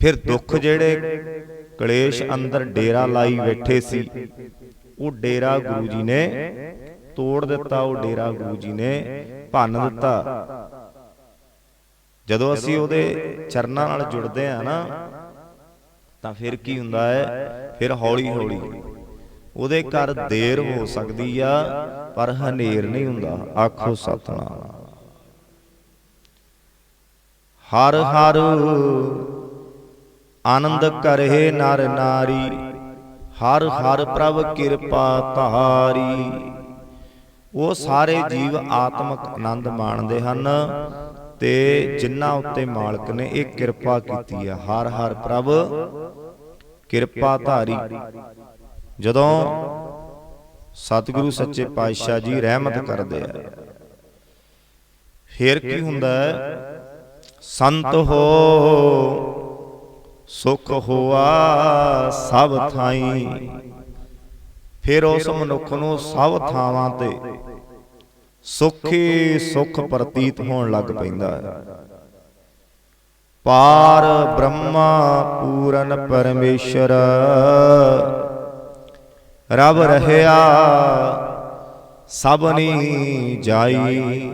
ਫਿਰ ਦੁੱਖ ਜਿਹੜੇ ਕਲੇਸ਼ ਅੰਦਰ ਡੇਰਾ ਲਾਈ ਬੈਠੇ ਸੀ, ਉਹ ਡੇਰਾ ਗੁਰੂ ਜੀ ਨੇ ਤੋੜ ਦਿੱਤਾ, ਉਹ ਡੇਰਾ ਗੁਰੂ ਜੀ ਨੇ ਭੰਨ ਦਿੱਤਾ। ਜਦੋਂ ਅਸੀਂ ਉਹਦੇ ਚਰਨਾਂ ਨਾਲ ਜੁੜਦੇ ਆ ਨਾ, ਤਾਂ ਫਿਰ ਕੀ ਹੁੰਦਾ ਹੈ? ਫਿਰ ਹੌਲੀ ਹੌਲੀ ਉਹਦੇ ਘਰ ਦੇਰ ਹੋ ਸਕਦੀ ਆ, ਪਰ ਹਨੇਰ ਨਹੀਂ ਹੁੰਦਾ। ਆਖੋ ਸਤਨਾਮ। ਹਰ ਹਰ ਆਨੰਦ ਕਰਹਿ ਨਰ ਨਾਰੀ ਹਰ ਹਰ ਪ੍ਰਭ ਕਿਰਪਾ ਧਾਰੀ। ਉਹ ਸਾਰੇ ਜੀਵ ਆਤਮਿਕ ਆਨੰਦ ਮਾਣਦੇ ਹਨ ਤੇ ਜਿਨ੍ਹਾਂ ਉੱਤੇ ਮਾਲਕ ਨੇ ਇਹ ਕਿਰਪਾ ਕੀਤੀ ਹੈ। ਹਰ ਹਰ ਪ੍ਰਭ ਕਿਰਪਾ ਧਾਰੀ। ਜਦੋਂ ਸਤਿਗੁਰੂ ਸੱਚੇ ਪਾਤਸ਼ਾਹ ਜੀ ਰਹਿਮਤ ਕਰਦੇ ਆ। ਫਿਰ ਕੀ ਹੁੰਦਾ ਹੈ? ਸੰਤ ਹੋ, ਸੁਖ ਹੋਆ ਸਭ ਥਾਈ। ਫਿਰ ਉਸ ਮਨੁੱਖ ਨੂੰ ਸਭ ਥਾਵਾਂ ਤੇ ਸੁਖੀ ਸੁਖ ਪ੍ਰਤੀਤ ਹੋਣ ਲੱਗ ਪੈਂਦਾ ਹੈ। ਪਾਰ ਬ੍ਰਹਮਾ ਪੂਰਨ ਪਰਮੇਸ਼ਰ ਰਬ ਰਹਿਆ ਸਭਨੀ ਜਾਈ।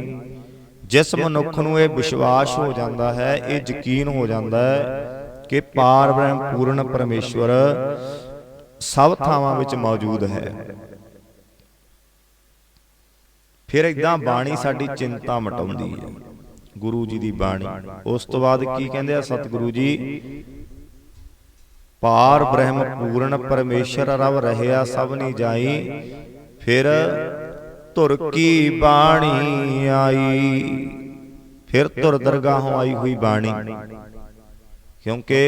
ਜਿਸ ਮਨੁੱਖ ਨੂੰ ਇਹ ਵਿਸ਼ਵਾਸ ਹੋ ਜਾਂਦਾ ਹੈ ਇਹ ਯਕੀਨ ਹੋ ਜਾਂਦਾ ਹੈ ਕਿ ਪਾਰ ਬ੍ਰਹਮ ਪੂਰਨ ਪਰਮੇਸ਼ਵਰ ਸਭ ਥਾਵਾਂ ਵਿੱਚ ਮੌਜੂਦ ਹੈ। ਫਿਰ ਇਦਾਂ ਬਾਣੀ ਸਾਡੀ ਚਿੰਤਾ ਮਟਾਉਂਦੀ ਹੈ। ਗੁਰੂ ਜੀ ਦੀ ਬਾਣੀ। ਉਸ ਤੋਂ ਬਾਅਦ ਕੀ ਕਹਿੰਦੇ ਆ ਸਤਿਗੁਰੂ ਜੀ? ਪਾਰ ਬ੍ਰਹਮ ਪੂਰਨ ਪਰਮੇਸ਼ਰ ਰਵ ਰਹਿਆ ਸਭ ਨਹੀਂ ਜਾਈ। ਫਿਰ ਧੁਰ ਕੀ ਬਾਣੀ ਆਈ? ਫਿਰ ਧੁਰ ਦਰਗਾਹੋਂ ਆਈ ਹੋਈ ਬਾਣੀ। ਕਿਉਂਕਿ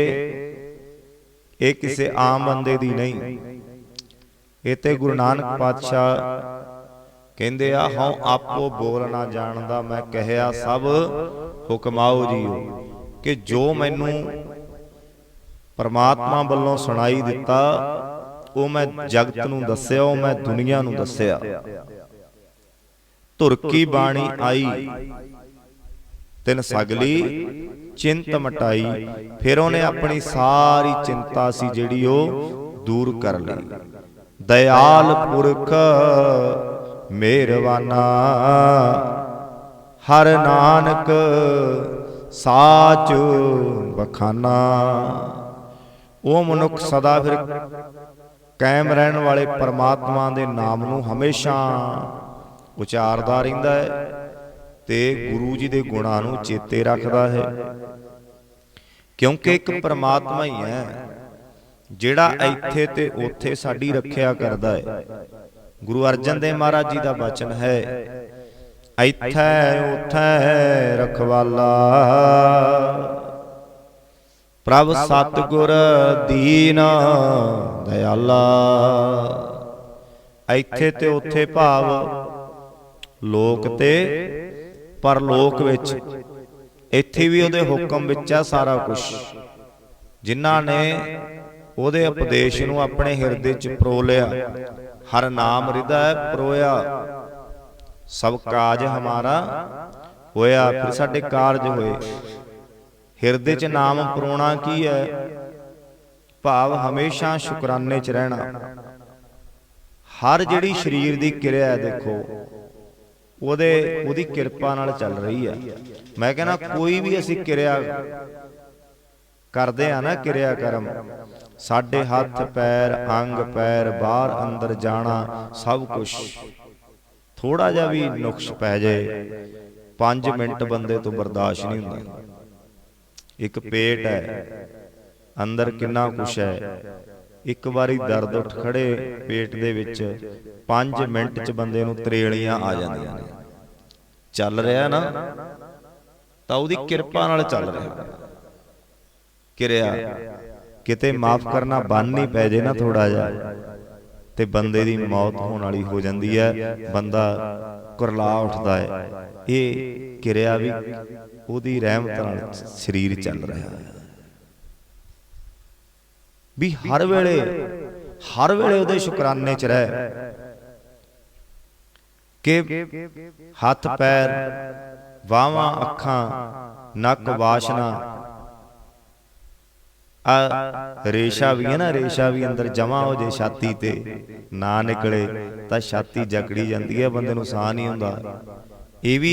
ਇਹ ਕਿਸੇ ਆਮ ਬੰਦੇ ਦੀ ਨਹੀਂ। ਇਹ ਤੇ ਗੁਰੂ ਨਾਨਕ ਪਾਤਸ਼ਾਹ ਕਹਿੰਦੇ ਆ ਹਉ ਆਪੋ ਬੋਲ ਨਾ ਜਾਣਦਾ ਮੈਂ ਕਹਿਆ ਸਭ ਹੁਕਮਾਓ ਜੀਓ। ਕਿ ਜੋ ਮੈਨੂੰ ਪਰਮਾਤਮਾ ਵੱਲੋਂ ਸੁਣਾਈ ਦਿੱਤਾ ਉਹ ਮੈਂ ਜਗਤ ਨੂੰ ਦੱਸਿਆ ਉਹ ਮੈਂ ਦੁਨੀਆ ਨੂੰ ਦੱਸਿਆ। ਧੁਰ ਕੀ ਬਾਣੀ ਆਈ। ਤਿਨ ਸਗਲੀ ਚਿੰਤ ਮਟਾਈ। ਫਿਰ ਉਹਨੇ ਆਪਣੀ ਸਾਰੀ ਚਿੰਤਾ ਸੀ ਜਿਹੜੀ ਉਹ ਦੂਰ ਕਰ ਲਈ। ਦਇਆਲ ਪੁਰਖ ਮਿਹਰਵਾਨਾ ਹਰ ਨਾਨਕ ਸਾਚ ਬਖਾਨਾ। ਉਹ ਮਨੁੱਖ ਸਦਾ ਫਿਰ ਕਾਇਮ ਰਹਿਣ ਵਾਲੇ ਪਰਮਾਤਮਾ ਦੇ ਨਾਮ ਨੂੰ ਹਮੇਸ਼ਾ ਉਚਾਰਦਾ ਰਹਿੰਦਾ ਹੈ ਤੇ ਗੁਰੂ ਜੀ ਦੇ ਗੁਣਾਂ ਨੂੰ ਚੇਤੇ ਰੱਖਦਾ ਹੈ। ਕਿਉਂਕਿ ਇੱਕ ਪਰਮਾਤਮਾ ਹੀ ਹੈ, ਜਿਹੜਾ ਇੱਥੇ ਤੇ ਉੱਥੇ ਸਾਡੀ ਰੱਖਿਆ ਕਰਦਾ ਹੈ। ਗੁਰੂ ਅਰਜਨ ਦੇਵ ਮਹਾਰਾਜ ਜੀ ਦਾ ਬਚਨ ਹੈ, ਇੱਥੇ, ਉੱਥੇ ਰਖਵਾਲਾ। ਪ੍ਰਭ ਸਤਗੁਰ ਦੀਨ ਦਇਆਲਾ। ਇੱਥੇ ਤੇ ਉੱਥੇ ਭਾਵ ਲੋਕ ਤੇ ਪਰਲੋਕ ਵਿੱਚ। ਇੱਥੇ ਵੀ ਉਹਦੇ ਹੁਕਮ ਵਿੱਚ ਆ ਸਾਰਾ ਕੁਝ ਜਿਨ੍ਹਾਂ ਨੇ ਉਹਦੇ ਉਪਦੇਸ਼ ਨੂੰ ਆਪਣੇ ਹਿਰਦੇ 'ਚ ਪਰੋ ਲਿਆ। ਹਰ ਨਾਮ ਹਿਰਦੈ ਪਰੋਇਆ। ਸਭ ਕਾਜ ਹਮਾਰਾ ਹੋਇਆ ਫਿਰ ਸਾਡੇ ਕਾਰਜ ਹੋਏ। ਹਿਰਦੇ 'ਚ ਨਾਮ ਪਰੋਣਾ ਕੀ ਹੈ? ਭਾਵ ਹਮੇਸ਼ਾ ਸ਼ੁਕਰਾਨੇ 'ਚ ਰਹਿਣਾ। ਹਰ ਜਿਹੜੀ ਸਰੀਰ ਦੀ ਕਿਰਿਆ ਹੈ ਦੇਖੋ। ਉਹਦੇ ਉਹਦੀ ਕਿਰਪਾ ਨਾਲ ਚੱਲ ਰਹੀ ਹੈ। ਮੈਂ ਕਹਿੰਦਾ ਕੋਈ ਵੀ ਅਸੀਂ ਕਿਰਿਆ ਕਰਦੇ ਆ ਨਾ ਕਿਰਿਆ ਕਰਮ। ਸਾਡੇ ਹੱਥ ਪੈਰ ਅੰਗ ਪੈਰ ਬਾਹਰ ਅੰਦਰ ਜਾਣਾ ਸਭ ਕੁਝ ਥੋੜਾ ਜਿਹਾ ਵੀ ਨੁਕਸ ਪੈ ਜਾਏ 5 ਮਿੰਟ ਬੰਦੇ ਤੋਂ ਬਰਦਾਸ਼ਤ ਨਹੀਂ ਹੁੰਦਾ। ਇੱਕ ਪੇਟ ਹੈ। ਅੰਦਰ ਕਿੰਨਾ ਕੁਛ ਹੈ। ਇੱਕ ਵਾਰੀ ਦਰਦ ਉੱਠ ਖੜੇ ਪੇਟ ਦੇ ਵਿੱਚ 5 ਮਿੰਟ ਚ ਬੰਦੇ ਨੂੰ ਤਰੇਲੀਆਂ ਆ ਜਾਂਦੀਆਂ ਨੇ। ਚੱਲ ਰਿਹਾ ਨਾ ਤਾਂ ਉਹਦੀ ਕਿਰਪਾ ਨਾਲ ਚੱਲ ਰਿਹਾ। ਕਿਰਿਆ ਕਿਤੇ ਮਾਫ ਕਰਨਾ ਬੰਨ ਨਹੀਂ ਪੈ ਜੇ ਨਾ ਥੋੜਾ ਜਿਹਾ। ਤੇ ਬੰਦੇ ਦੀ ਮੌਤ ਹੋਣ ਵਾਲੀ ਹੋ ਜਾਂਦੀ ਹੈ ਬੰਦਾ ਕੁਰਲਾ ਉੱਠਦਾ ਹੈ। ਇਹ ਕਿਰਿਆ ਵੀ ਉਹਦੀ ਰਹਿਮਤ ਨਾਲ ਸਰੀਰ ਚੱਲ ਰਿਹਾ। ਹੈ ਵੀ ਹਰ ਵੇਲੇ ਹਰ ਵੇਲੇ ਉਹਦੇ ਸ਼ੁਕਰਾਨੇ ਚ ਰਹਿ। ਕਿ ਹੱਥ ਪੈਰ ਬਾਹਾਂ ਅੱਖਾਂ, ਨੱਕ ਵਾਸ਼ਨਾ। ਆ ਰੇਸ਼ਾ ਵੀ ਹੈ ਨਾ, ਰੇਸ਼ਾ ਵੀ ਅੰਦਰ ਜਮਾ ਹੋ ਜੇ ਛਾਤੀ ਤੇ, ਨਾ ਨਿਕਲੇ ਤਾਂ ਛਾਤੀ ਜਕੜੀ ਜਾਂਦੀ ਹੈ, ਬੰਦੇ ਨੂੰ ਸਾਹ ਨਹੀਂ ਹੁੰਦਾ ਇਹ ਵੀ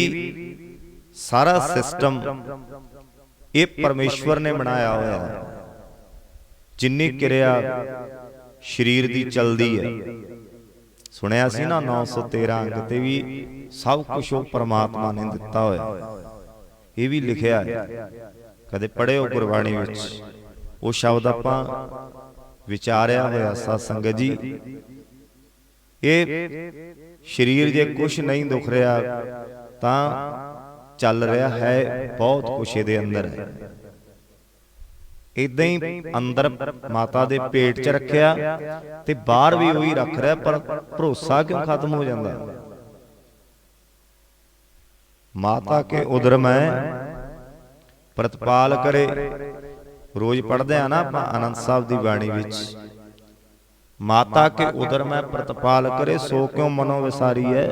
ਸਾਰਾ ਸਿਸਟਮ ਇਹ ਪਰਮੇਸ਼ਵਰ ਨੇ ਬਣਾਇਆ ਹੋਇਆ ਹੈ। ਜਿੰਨੀ ਕਿਰਿਆ ਸਰੀਰ ਦੀ ਚਲਦੀ ਹੈ। ਸੁਣਿਆ ਸੀ ਨਾ 913 ਅੰਗ ਤੇ ਵੀ ਸਭ ਕੁਝ ਉਹ ਪਰਮਾਤਮਾ ਨੇ ਦਿੱਤਾ ਹੋਇਆ। ਇਹ ਵੀ ਲਿਖਿਆ ਹੈ। ਕਦੇ ਪੜਿਓ ਗੁਰਬਾਣੀ ਵਿੱਚ। ਉਹ ਸ਼ਬਦ ਆਪਾਂ ਵਿਚਾਰਿਆ ਹੋਇਆ ਸਤ ਸੰਗਤ ਜੀ। ਇਹ ਸਰੀਰ ਜੇ ਕੁਝ ਨਹੀਂ ਦੁਖ ਰਿਹਾ ਤਾਂ ਚੱਲ ਰਿਹਾ ਹੈ ਬਹੁਤ ਕੁਛ ਇਹਦੇ ਅੰਦਰ। ਹੈ ਇਦਾਂ ਹੀ ਅੰਦਰ ਮਾਤਾ ਦੇ ਪੇਟ 'ਚ ਰੱਖਿਆ ਤੇ ਬਾਹਰ ਵੀ ਉਹੀ ਰੱਖ ਰਿਹਾ, ਪਰ ਭਰੋਸਾ ਕਿਉਂ ਖਤਮ ਹੋ ਜਾਂਦਾ? ਮਾਤਾ ਕੇ ਉਦਰ ਮੈਂ ਪ੍ਰਤਪਾਲ ਕਰੇ। ਰੋਜ਼ ਪੜ੍ਹਦੇ ਆ ਨਾ ਆਪਾਂ ਅਨੰਦ ਸਾਹਿਬ ਦੀ ਬਾਣੀ ਵਿੱਚ। ਮਾਤਾ ਕੇ ਉਦਰ ਮੈਂ ਪ੍ਰਤਪਾਲ ਕਰੇ, ਸੋ ਕਿਉਂ ਮਨੋ ਵਿਸਾਰੀ ਹੈ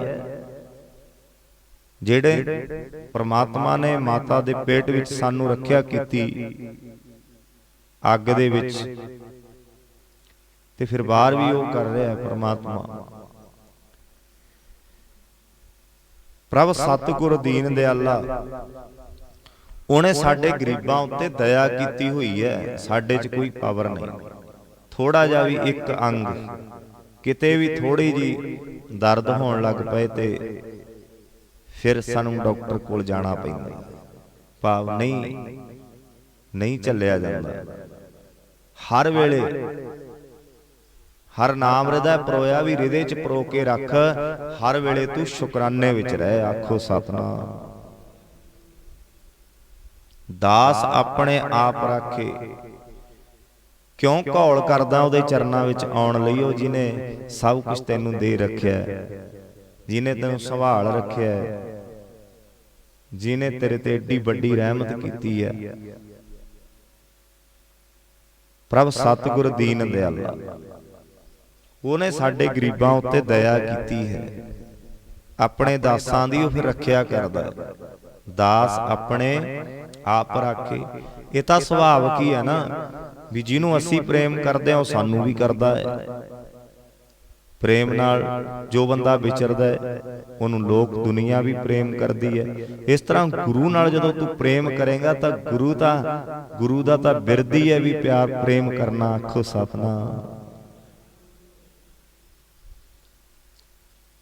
ਜਿਹੜੇ ਪ੍ਰਮਾਤਮਾ ਨੇ ਮਾਤਾ ਦੇ ਪੇਟ ਵਿੱਚ ਸਾਨੂੰ ਰੱਖਿਆ ਕੀਤੀ ਅੱਗ ਦੇ ਵਿੱਚ। ਤੇ ਫਿਰ ਬਾਹਰ ਵੀ ਉਹ ਕਰ ਰਿਹਾ ਹੈ ਪ੍ਰਮਾਤਮਾ। ਪ੍ਰਭ ਸਤਿਗੁਰ ਦੀਨ ਦਿਆਲਾ। ਉਹਨੇ ਸਾਡੇ ਗਰੀਬਾਂ ਉੱਤੇ ਦਇਆ ਕੀਤੀ ਹੋਈ ਹੈ। ਸਾਡੇ 'ਚ ਕੋਈ ਪਾਵਰ ਨਹੀਂ। ਥੋੜਾ ਜਿਹਾ ਵੀ ਇੱਕ ਅੰਗ। ਕਿਤੇ ਵੀ ਥੋੜੀ ਜੀ ਦਰਦ ਹੋਣ ਲੱਗ ਪਏ ਤੇ ਫਿਰ ਸਾਨੂੰ ਡਾਕਟਰ ਕੋਲ ਜਾਣਾ ਪੈਂਦਾ। ਭਾਵ ਨਹੀਂ। ਨਹੀਂ। ਚੱਲਿਆ ਜਾਂਦਾ। ਹਰ ਵੇਲੇ। ਹਰ ਨਾਮ ਹਿਰਦਾ ਪਰੋਇਆ ਵੀ ਹਿਰਦੇ ਚ ਪਰੋ ਕੇ ਰੱਖ। ਹਰ ਵੇਲੇ ਤੂੰ ਸ਼ੁਕਰਾਨੇ ਵਿੱਚ ਰਹਿ ਆਖੋ ਸਤਨਾਮ। ਦਾਸ ਆਪਣੇ ਆਪ ਰਾਖੇ। ਕਿਉਂ ਘੌਲ ਕਰਦਾ ਉਹਦੇ ਚਰਨਾਂ ਵਿੱਚ ਆਉਣ ਲਈ ਉਹ ਜਿਨੇ ਸਭ ਕੁਝ ਤੈਨੂੰ ਦੇ ਰੱਖਿਆ ਜਿਨੇ ਤੈਨੂੰ ਸੰਭਾਲ ਰੱਖਿਆ ਜਿਨੇ ਤੇਰੇ ਤੇ ਏਡੀ ਵੱਡੀ ਰਹਿਮਤ ਕੀਤੀ ਹੈ? ਪ੍ਰਭ ਸਤਿਗੁਰ ਦੀਨ ਦਿਆਲਾ। ਉਹਨੇ ਸਾਡੇ ਗਰੀਬਾਂ ਉੱਤੇ ਦਇਆ ਕੀਤੀ ਹੈ। ਆਪਣੇ ਦਾਸਾਂ ਦੀ ਉਹ ਫਿਰ ਰੱਖਿਆ ਕਰਦਾ। ਹੈ ਦਾਸ ਆਪਣੇ ਆਪ ਰੱਖੇ। ਇਹ ਤਾਂ ਸੁਭਾਵ ਕੀ ਹੈ ਨਾ ਵੀ ਜਿਹਨੂੰ ਅਸੀਂ ਪ੍ਰੇਮ ਕਰਦੇ ਹਾਂ ਉਹ ਸਾਨੂੰ ਵੀ ਕਰਦਾ ਹੈ। ਪ੍ਰੇਮ ਨਾਲ ਜੋ ਬੰਦਾ ਵਿਚਰਦਾ ਹੈ ਉਹਨੂੰ ਲੋਕ ਦੁਨੀਆ ਵੀ ਪ੍ਰੇਮ ਕਰਦੀ ਹੈ। ਇਸ ਤਰ੍ਹਾਂ ਗੁਰੂ ਨਾਲ ਜਦੋਂ ਤੂੰ ਪ੍ਰੇਮ ਕਰੇਗਾ ਤਾਂ ਗੁਰੂ ਤਾਂ ਗੁਰੂ ਦਾ ਤਾਂ ਬਿਰਦੀ ਹੈ ਵੀ ਪਿਆਰ ਪ੍ਰੇਮ ਕਰਨਾ ਆਖੋ ਸਤਨਾਮ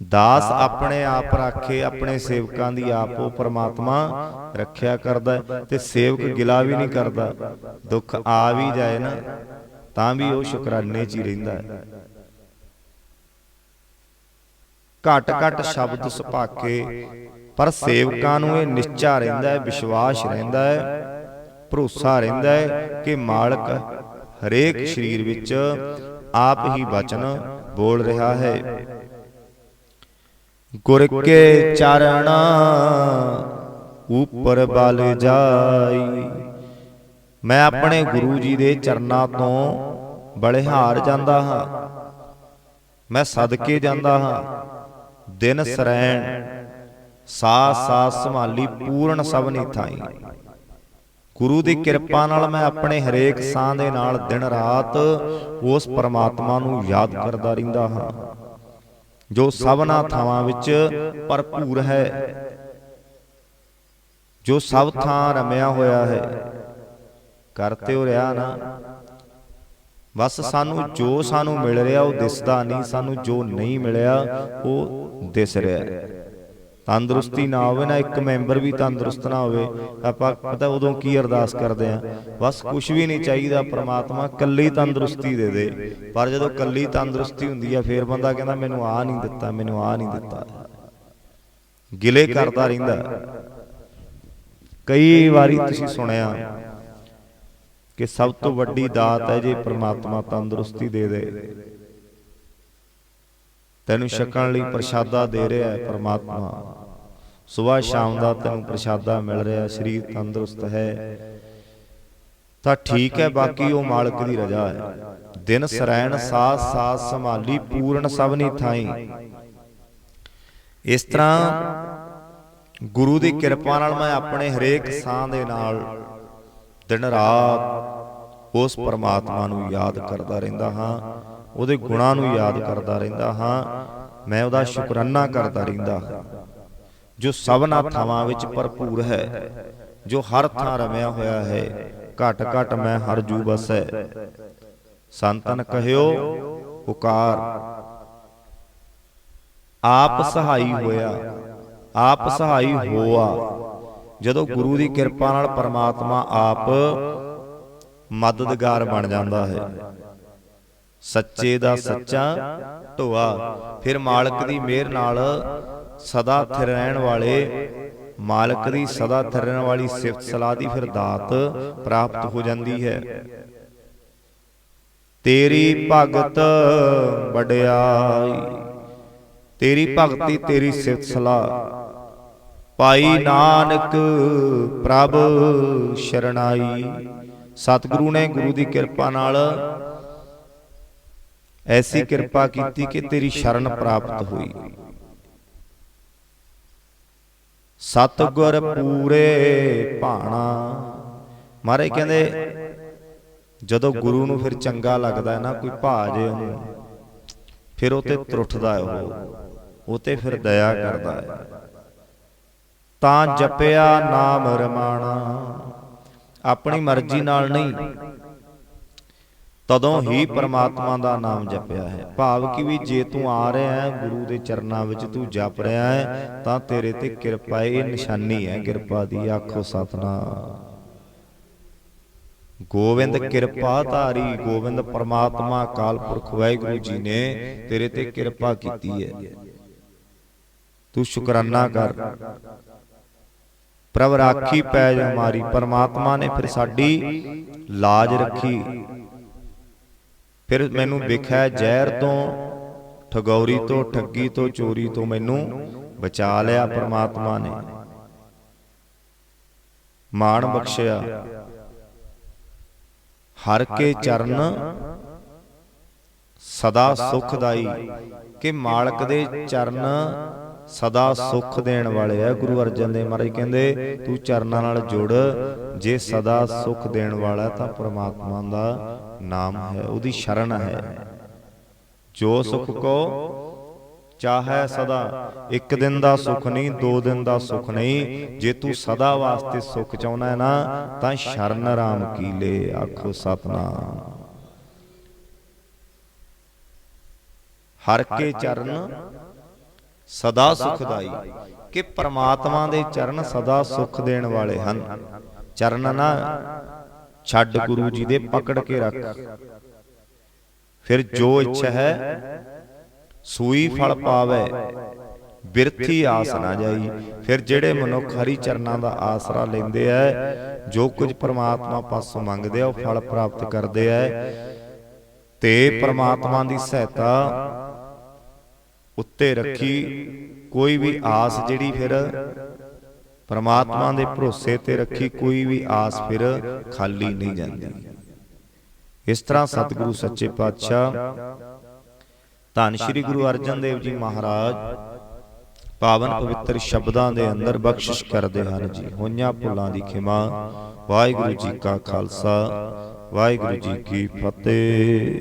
ਦਾਸ ਆਪਣੇ ਆਪ ਰਾਖੇ ਆਪਣੇ ਸੇਵਕਾਂ ਦੀ ਆਪ ਉਹ ਪ੍ਰਮਾਤਮਾ ਰੱਖਿਆ ਕਰਦਾ ਤੇ ਸੇਵਕ ਗਿਲਾ ਵੀ ਨਹੀਂ ਕਰਦਾ। ਦੁੱਖ ਆ ਵੀ ਜਾਏ ਨਾ ਤਾਂ ਵੀ ਉਹ ਸ਼ੁਕਰਾਨੇ 'ਚ ਹੀ। ਰਹਿੰਦਾ ਹੈ। ਘਟ ਘਟ ਸ਼ਬਦ ਸੁਭਾਕੇ। ਪਰ ਸੇਵਕਾਂ ਨੂੰ ਇਹ ਨਿਸ਼ਚਾ ਰਹਿੰਦਾ ਹੈ, ਵਿਸ਼ਵਾਸ ਰਹਿੰਦਾ ਹੈ, ਭਰੋਸਾ ਰਹਿੰਦਾ ਹੈ ਕਿ ਮਾਲਕ ਹਰੇਕ ਸਰੀਰ ਵਿੱਚ ਆਪ ਹੀ ਬਚਨ ਬੋਲ ਰਿਹਾ ਹੈ। ਗੁਰ ਕੇ ਚਰਣਾ ਉਪਰ ਬਲ ਜਾਈ। ਮੈਂ ਆਪਣੇ ਗੁਰੂ ਜੀ ਦੇ ਚਰਨਾਂ ਤੋਂ ਬਲਿਹਾਰ ਜਾਂਦਾ ਹਾਂ। ਮੈਂ ਸਦਕੇ ਜਾਂਦਾ ਹਾਂ। ਦਿਨ ਸਰੈਣ ਸਾਥ ਸਾਥ ਸੰਭਾਲੀ ਪੂਰਨ ਸਭਨੀ ਥਾਈ। ਗੁਰੂ ਦੀ ਕਿਰਪਾ ਨਾਲ ਮੈਂ ਆਪਣੇ ਹਰੇਕ ਸਾਹ ਦੇ ਨਾਲ ਦਿਨ ਰਾਤ ਉਸ ਪਰਮਾਤਮਾ ਨੂੰ ਯਾਦ ਕਰਦਾ ਰਹਿੰਦਾ ਹਾਂ। ਜੋ ਸਭਨਾ ਥਾਵਾਂ ਵਿੱਚ ਭਰਪੂਰ ਹੈ। ਜੋ ਸਭ ਥਾਂ ਰਮਿਆ ਹੋਇਆ ਹੈ। ਕਰਤੇ ਹੋ। ਰਿਹਾ ਨਾ। ਬਸ ਸਾਨੂੰ ਜੋ ਸਾਨੂੰ ਮਿਲ ਰਿਹਾ ਉਹ ਦਿਸਦਾ ਨਹੀਂ। ਸਾਨੂੰ ਜੋ ਨਹੀਂ ਮਿਲਿਆ ਉਹ ਦਿਸ ਰਿਹਾ। ਹੈ ਤੰਦਰੁਸਤੀ ਨਾ ਹੋਵੇ ਨਾ ਇੱਕ ਮੈਂਬਰ ਵੀ ਤੰਦਰੁਸਤ ਨਾ ਹੋਵੇ। ਆਪਾਂ ਪਤਾ ਉਦੋਂ ਕੀ ਅਰਦਾਸ ਕਰਦੇ ਆ। ਬਸ ਕੁਝ ਵੀ ਨਹੀਂ ਚਾਹੀਦਾ ਪ੍ਰਮਾਤਮਾ ਕੱਲੀ ਤੰਦਰੁਸਤੀ ਦੇ ਦੇ। ਪਰ ਜਦੋਂ ਕੱਲੀ ਤੰਦਰੁਸਤੀ ਹੁੰਦੀ ਆ ਫੇਰ ਬੰਦਾ ਕਹਿੰਦਾ ਮੈਨੂੰ ਆ ਨਹੀਂ ਦਿੱਤਾ ਮੈਨੂੰ ਆ ਨਹੀਂ ਦਿੱਤਾ। ਗਿਲੇ ਕਰਦਾ ਰਹਿੰਦਾ। ਕਈ ਵਾਰੀ ਤੁਸੀਂ ਸੁਣਿਆ ਕਿ ਸਭ ਤੋਂ ਵੱਡੀ ਦਾਤ ਹੈ ਜੇ ਪ੍ਰਮਾਤਮਾ ਤੰਦਰੁਸਤੀ ਦੇ ਦੇ। ਤੈਨੂੰ ਛਕਣ ਲਈ ਪ੍ਰਸ਼ਾਦਾ ਦੇ ਰਿਹਾ ਹੈ ਪ੍ਰਮਾਤਮਾ। ਸਵੇਰ ਸ਼ਾਮ ਦਾ ਤੈਨੂੰ ਪ੍ਰਸ਼ਾਦਾ ਮਿਲ ਰਿਹਾ, ਸਰੀਰ ਤੰਦਰੁਸਤ ਹੈ। ਤਾਂ ਠੀਕ ਹੈ, ਬਾਕੀ ਉਹ ਮਾਲਕ ਦੀ ਰਜ਼ਾ ਹੈ। ਦਿਨ ਸਰੈਣ ਸਾਥ ਸਾਥ ਸੰਭਾਲੀ, ਪੂਰਨ ਸਭਨੀ ਥਾਈ। ਇਸ ਤਰ੍ਹਾਂ ਗੁਰੂ ਦੀ ਕਿਰਪਾ ਨਾਲ ਮੈਂ ਆਪਣੇ ਹਰੇਕ ਸਾਹ ਦੇ ਨਾਲ ਦਿਨ ਰਾਤ ਉਸ ਪਰਮਾਤਮਾ ਨੂੰ ਯਾਦ ਕਰਦਾ ਰਹਿੰਦਾ ਹਾਂ, ਉਹਦੇ ਗੁਣਾਂ ਨੂੰ ਯਾਦ ਕਰਦਾ ਰਹਿੰਦਾ ਹਾਂ, ਮੈਂ ਉਹਦਾ ਸ਼ੁਕਰਾਨਾ ਕਰਦਾ ਰਹਿੰਦਾ ਹਾਂ। ਜੋ ਸਭਨਾ ਥਾਵਾਂ ਵਿੱਚ ਭਰਪੂਰ ਹੈ, ਜੋ ਹਰ ਥਾਂ ਰਮਿਆ ਹੋਇਆ ਹੈ, ਘਟ ਘਟ ਮੈਂ ਹਰ ਜੂ ਬਸ ਹੈ। ਸੰਤਨ ਕਹਿਓ, ਪੁਕਾਰ। ਆਪ ਸਹਾਈ ਹੋਇਆ, ਆਪ ਸਹਾਈ ਹੋਆ। ਜਦੋਂ ਗੁਰੂ ਦੀ ਕਿਰਪਾ ਨਾਲ ਪਰਮਾਤਮਾ ਆਪ ਮਦਦਗਾਰ ਬਣ ਜਾਂਦਾ ਹੈ। ਸੱਚੇ ਦਾ ਸੱਚਾ ਢੋਆ ਫਿਰ ਮਾਲਕ ਦੀ ਮਿਹਰ ਨਾਲ ਸਦਾ ਥਿਰ ਰਹਿਣ ਵਾਲੇ ਮਾਲਕ ਦੀ ਸਦਾ ਥਿਰ ਰਹਿਣ ਵਾਲੀ ਸਿਫਤ ਸਲਾਹ ਦੀ ਫਿਰ ਦਾਤ ਪ੍ਰਾਪਤ ਹੋ ਜਾਂਦੀ ਹੈ ਤੇਰੀ ਭਗਤ ਵਡਿਆਈ। ਤੇਰੀ ਭਗਤੀ ਤੇਰੀ ਸਿਫਤ ਸਲਾਹ। ਪਾਈ ਨਾਨਕ ਪ੍ਰਭ ਸ਼ਰਣਾਈ। ਸਤਿਗੁਰੂ ਨੇ ਗੁਰੂ ਦੀ ਕਿਰਪਾ ਨਾਲ ਐਸੀ ਕਿਰਪਾ ਕੀਤੀ ਕਿ ਤੇਰੀ ਸ਼ਰਨ ਪ੍ਰਾਪਤ ਹੋਈ। ਸਤਿਗੁਰ ਪੂਰੇ ਭਾਣਾ। ਮਾਰੇ ਕਹਿੰਦੇ ਜਦੋਂ ਗੁਰੂ ਨੂੰ ਫਿਰ ਚੰਗਾ ਲੱਗਦਾ ਹੈ ਨਾ ਕੋਈ ਭਾਜੇ ਉਹਨੂੰ ਫਿਰ ਉਹ ਤੇ ਤਰੁੱਠਦਾ ਉਹ। ਉਹ ਤੇ ਫਿਰ ਦਇਆ ਕਰਦਾ ਹੈ। ਤਾਂ ਜਪਿਆ ਨਾਮ ਰਮਾਣਾ। ਆਪਣੀ ਮਰਜ਼ੀ ਨਾਲ ਨਹੀਂ। ਤਦੋਂ ਹੀ ਪ੍ਰਮਾਤਮਾ ਦਾ ਨਾਮ ਜਪਿਆ ਹੈ। ਭਾਵ ਕਿ ਵੀ ਜੇ ਤੂੰ ਆ ਰਿਹਾ ਹੈ ਗੁਰੂ ਦੇ ਚਰਨਾਂ ਵਿੱਚ ਤੂੰ ਜਪ ਰਿਹਾ ਹੈ ਤਾਂ ਤੇਰੇ ਤੇ ਕਿਰਪਾ ਇਹ ਨਿਸ਼ਾਨੀ ਹੈ ਕਿਰਪਾ ਦੀ ਆਖੋ ਸਤਨਾਮ। ਗੋਬਿੰਦ ਕਿਰਪਾ ਧਾਰੀ ਗੋਬਿੰਦ ਪ੍ਰਮਾਤਮਾ ਅਕਾਲ ਪੁਰਖ ਵਾਹਿਗੁਰੂ ਜੀ ਨੇ ਤੇਰੇ ਤੇ ਕਿਰਪਾ ਕੀਤੀ ਹੈ। ਤੂੰ ਸ਼ੁਕਰਾਨਾ ਕਰ। ਪ੍ਰਭ ਰਾਖੀ ਪੈਜ ਹਮਾਰੀ ਪਰਮਾਤਮਾ ਨੇ ਫਿਰ ਸਾਡੀ ਲਾਜ ਰੱਖੀ। ਫਿਰ ਮੈਨੂੰ ਵਿਖਿਆ ਜ਼ਹਿਰ ਤੋਂ ਠਗੌਰੀ ਤੋਂ ਠੱਗੀ ਤੋਂ ਚੋਰੀ ਤੋਂ ਮੈਨੂੰ ਬਚਾ ਲਿਆ ਪਰਮਾਤਮਾ ਨੇ। ਮਾਣ ਬਖਸ਼ਿਆ। ਹਰ ਕੇ ਚਰਨ ਸਦਾ ਸੁਖਦਾਈ। ਕਿ ਮਾਲਕ ਦੇ ਚਰਨ ਸਦਾ ਸੁਖ ਦੇਣ ਵਾਲੇ ਆ, ਗੁਰੂ ਅਰਜਨ ਦੇਵ ਮਹਾਰਾਜ ਕਹਿੰਦੇ, ਤੂੰ ਚਰਨਾਂ ਨਾਲ ਜੁੜ, ਜੇ ਸਦਾ ਸੁਖ ਦੇਣ ਵਾਲਾ ਤਾਂ ਪ੍ਰਮਾਤਮਾ ਦਾ ਨਾਮ ਹੈ, ਉਹਦੀ ਸ਼ਰਨ ਹੈ। ਜੋ ਸੁਖ ਕੋ, ਚਾਹੈ ਸਦਾ, ਇੱਕ ਦਿਨ ਦਾ ਸੁਖ ਨਹੀਂ, ਦੋ ਦਿਨ ਦਾ ਸੁਖ ਨਹੀਂ, ਜੇ ਤੂੰ ਸਦਾ ਵਾਸਤੇ ਸੁਖ ਚਾਹੁੰਦਾ ਹੈ ਨਾ, ਤਾਂ ਸ਼ਰਨ ਰਾਮ ਕੀਲੇ ਆਖੋ ਸਤਨਾਮ। ਹਰ ਕੇ ਚਰਨ ਸਦਾ ਸੁਖਦਾਈ ਕਿ ਪ੍ਰਮਾਤਮਾ ਦੇ ਚਰਨ ਸਦਾ ਸੁਖ ਦੇਣ ਵਾਲੇ ਹਨ। ਚਰਨ ਨਾ ਛੱਡ ਗੁਰੂ ਜੀ ਦੇ ਪਕੜ ਕੇ ਰੱਖ। ਫਿਰ ਜੋ ਇੱਛਾ ਹੈ, ਸੂਈ ਫਲ ਪਾਵੇ, ਬਿਰਥੀ ਆਸ ਨਾ ਜਾਈ। ਫਿਰ ਜਿਹੜੇ ਮਨੁੱਖ ਹਰੀ ਚਰਨਾਂ ਦਾ ਆਸਰਾ ਲੈਂਦੇ ਐ, ਜੋ ਕੁਝ ਪ੍ਰਮਾਤਮਾ ਪਾਸੋਂ ਮੰਗਦੇ ਆ, ਉਹ ਫਲ ਪ੍ਰਾਪਤ ਕਰਦੇ ਐ। ਤੇ ਪ੍ਰਮਾਤਮਾ ਦੀ ਸਹਾਇਤਾ ਉੱਤੇ ਰੱਖੀ ਕੋਈ ਵੀ ਆਸ ਜਿਹੜੀ ਫਿਰ ਪਰਮਾਤਮਾ ਦੇ ਭਰੋਸੇ ਤੇ ਰੱਖੀ ਕੋਈ ਵੀ ਆਸ ਫਿਰ ਖਾਲੀ ਨਹੀਂ ਜਾਂਦੀ। ਇਸ ਤਰ੍ਹਾਂ ਸਤਿਗੁਰੂ ਸੱਚੇ ਪਾਤਸ਼ਾਹ ਧੰਨ ਸ਼੍ਰੀ ਗੁਰੂ ਅਰਜਨ ਦੇਵ ਜੀ ਮਹਾਰਾਜ ਪਾਵਨ ਪਵਿੱਤਰ ਸ਼ਬਦਾਂ ਦੇ ਅੰਦਰ ਬਖਸ਼ਿਸ਼ ਕਰਦੇ ਹਨ ਜੀ। ਹੋਈਆਂ ਭੁੱਲਾਂ ਦੀ ਖਿਮਾ। ਵਾਹਿਗੁਰੂ ਜੀ ਕਾ ਖਾਲਸਾ। ਵਾਹਿਗੁਰੂ ਜੀ ਕੀ ਫਤਿਹ।